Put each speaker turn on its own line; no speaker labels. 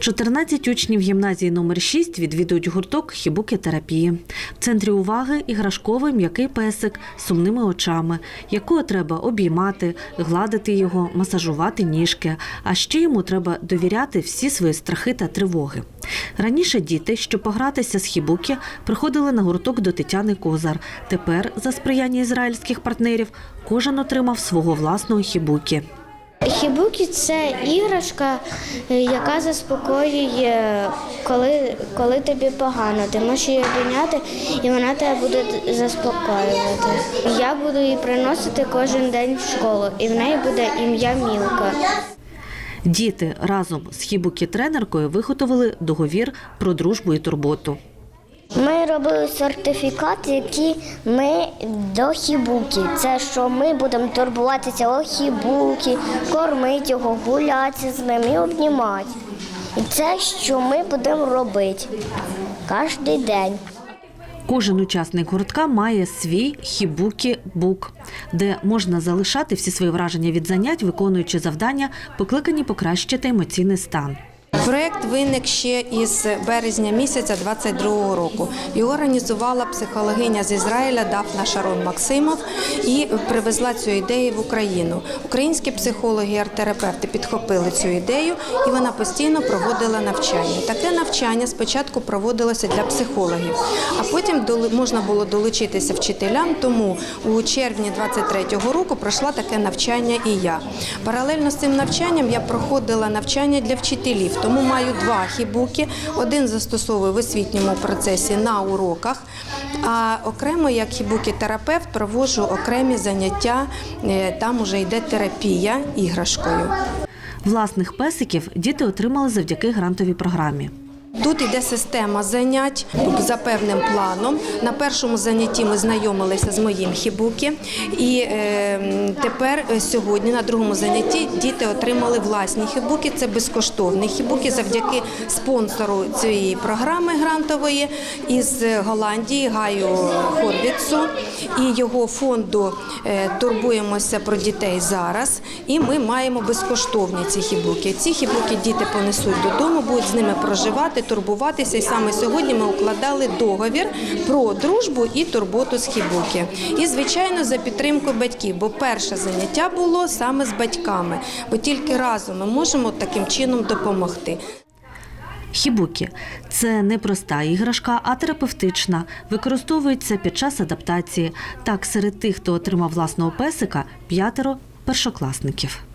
14 учнів гімназії номер 6 відвідують гурток хібуки терапії. В центрі уваги іграшковий м'який песик з сумними очами, якого треба обіймати, гладити його, масажувати ніжки. А ще йому треба довіряти всі свої страхи та тривоги. Раніше діти, щоб погратися з хібуки, приходили на гурток до Тетяни Козар. Тепер, за сприяння ізраїльських партнерів, кожен отримав свого власного хібуки.
Хібукі це іграшка, е, яка заспокоює, коли, коли тобі погано. Ти можеш її обійняти, і вона тебе буде заспокоювати. Я буду її приносити кожен день в школу, і в неї буде ім'я Мілка.
Діти разом з хібукі-тренеркою виготовили договір про дружбу і турботу.
Ми робили сертифікат, який ми до хібуки. Це що ми будемо турбуватися о хібуки, кормити його, гуляти з ним і обнімати. І це, що ми будемо робити кожен день.
Кожен учасник гуртка має свій хібукі-бук, де можна залишати всі свої враження від занять, виконуючи завдання, покликані покращити емоційний стан.
Проект виник ще із березня місяця 22-го року. Його організувала психологиня з Ізраїля Дафна Шарон Максимов і привезла цю ідею в Україну. Українські психологи і арт-терапевти підхопили цю ідею, і вона постійно проводила навчання. Таке навчання спочатку проводилося для психологів, а потім можна було долучитися вчителям. Тому у червні 23-го року пройшла таке навчання і я. Паралельно з цим навчанням я проходила навчання для вчителів. Тому маю два хібуки. Один застосовую в освітньому процесі на уроках, а окремо як хібуки-терапевт проводжу окремі заняття. е, Там уже йде терапія іграшкою.
Власних песиків діти отримали завдяки грантовій програмі.
Тут йде система занять за певним планом. На першому занятті ми знайомилися з моїм хібуки, і е, тепер е, сьогодні на другому занятті діти отримали власні хібуки. Це безкоштовні хібуки завдяки спонсору цієї програми грантової із Голландії Гаю Хорвіцу і його фонду е, турбуємося про дітей зараз. І ми маємо безкоштовні ці хібуки. Ці хібуки діти понесуть додому, будуть з ними проживати, турбуватися. І саме сьогодні ми укладали договір про дружбу і турботу з хібуки. І звичайно за підтримку батьків, бо перше заняття було саме з батьками, бо тільки разом ми можемо таким чином допомогти.
Хібукі це не проста іграшка, а терапевтична. Використовується під час адаптації. Так, серед тих, хто отримав власного песика, п'ятеро першокласників.